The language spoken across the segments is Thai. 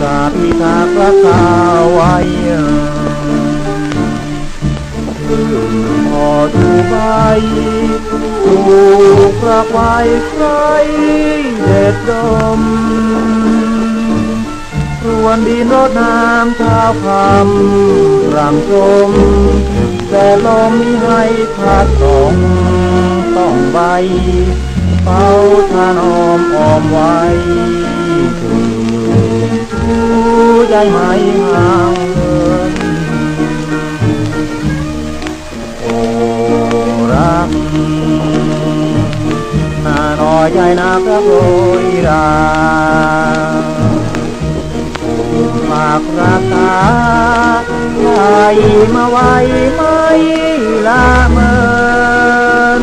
ศาสตร์วิทาพระคาไว้พอดูไปดูพระไว้ใครเด็ดดม วนดินรดน้ำเช้าคำรำชม แต่ลมมีให้พัดสองต้องใบเป้าทานออมออมไว้ถึงรู้ใจไหมห่างเหินโอรักน่าน้อยใจนักรักโรยราากรักษาใจมาไว้ไม่ละเมิน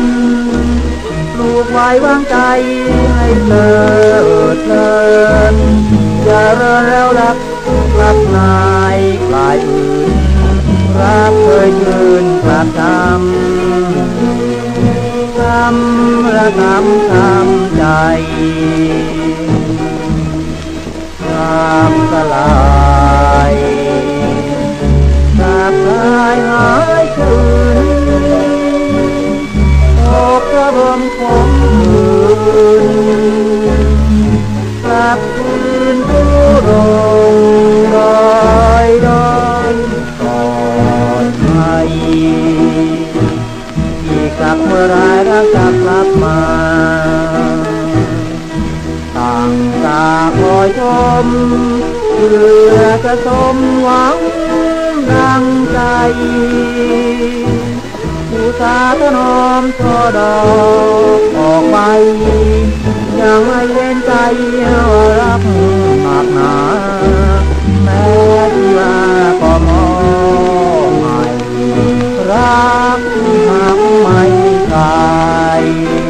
ปลูกไว้วางใจให้เลิดเลินจะเริญแล้วรักรักนายกลายอื่น รักเคยยืนกลับจำคำระคำคำใจคว จากเมื่อไรรักจากกลับมาต่างจากคอยชมเพื่อจะสมหวังดังใจผู้สาถนอมทอดอกออกไปยังไม่เล่นใจรับหนักหนาแม้ที่มาก็มองหม่รักมา Christ.